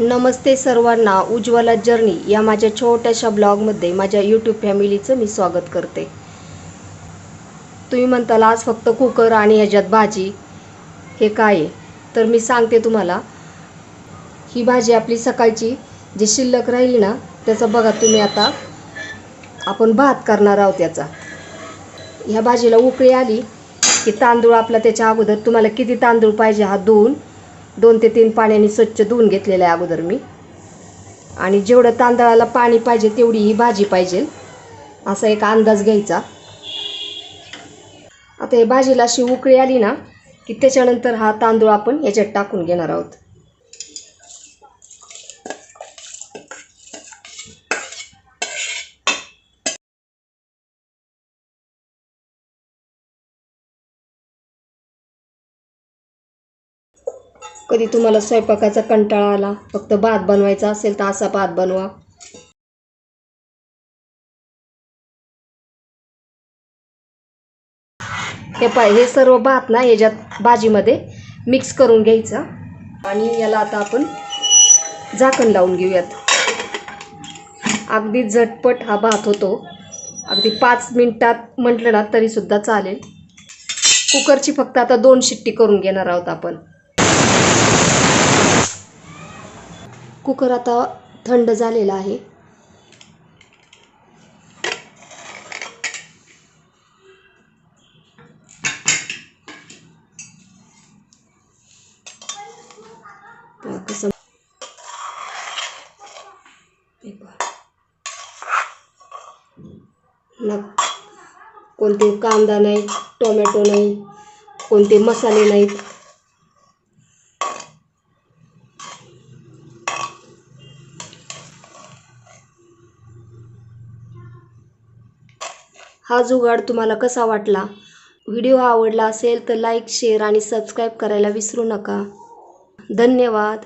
नमस्ते सर्वांना उज्ज्वला जर्नी या माझ्या छोट्याशा ब्लॉगमध्ये माझ्या यूट्यूब फॅमिलीचं मी स्वागत करते. तुम्ही म्हणताल आज फक्त कुकर आणि ह्याच्यात भाजी. हे काय आहे? तर मी सांगते तुम्हाला ही भाजी आपली सकाळची जी शिल्लक राहिली ना त्याचं बघा तुम्ही आता. आपण भात करणार आहोत त्याचा ह्या भाजीला उकळी आली की तांदूळ आपला त्याच्या अगोदर तुम्हाला किती तांदूळ पाहिजे हा धुवून दोन ते तीन पाण्याने स्वच्छ धुवून घेतलेलं आहे अगोदर मी. आणि जेवढं तांदळाला पाणी पाहिजे तेवढी ही भाजी पाहिजे. असा एक अंदाज घ्यायचा. आता हे भाजीला अशी उकळी आली ना की त्याच्यानंतर हा तांदूळ आपण याच्यात टाकून घेणार आहोत. कधी तुम्हाला स्वयंपाकाचा कंटाळा आला फक्त भात बनवायचा असेल तर असा भात बनवा. हे पाय हे सर्व भात ना याच्यात भाजीमध्ये मिक्स करून घ्यायचा. आणि याला आता आपण झाकण लावून घेऊयात. अगदी झटपट हा भात होतो. अगदी पाच मिनिटात म्हटलं ना तरीसुद्धा चालेल. कुकरची फक्त आता दोन शिट्टी करून घेणार आहोत आपण. कुकर आता थंड झालेला आहे. कसं ना कोणते कांदा नाही टोमॅटो नाही कोणते मसाले नाहीत. हा जुगाड तुम्हाला कसा वाटला? व्हिडिओ आवडला असेल तर लाईक शेअर आणि सबस्क्राईब करायला विसरू नका. धन्यवाद.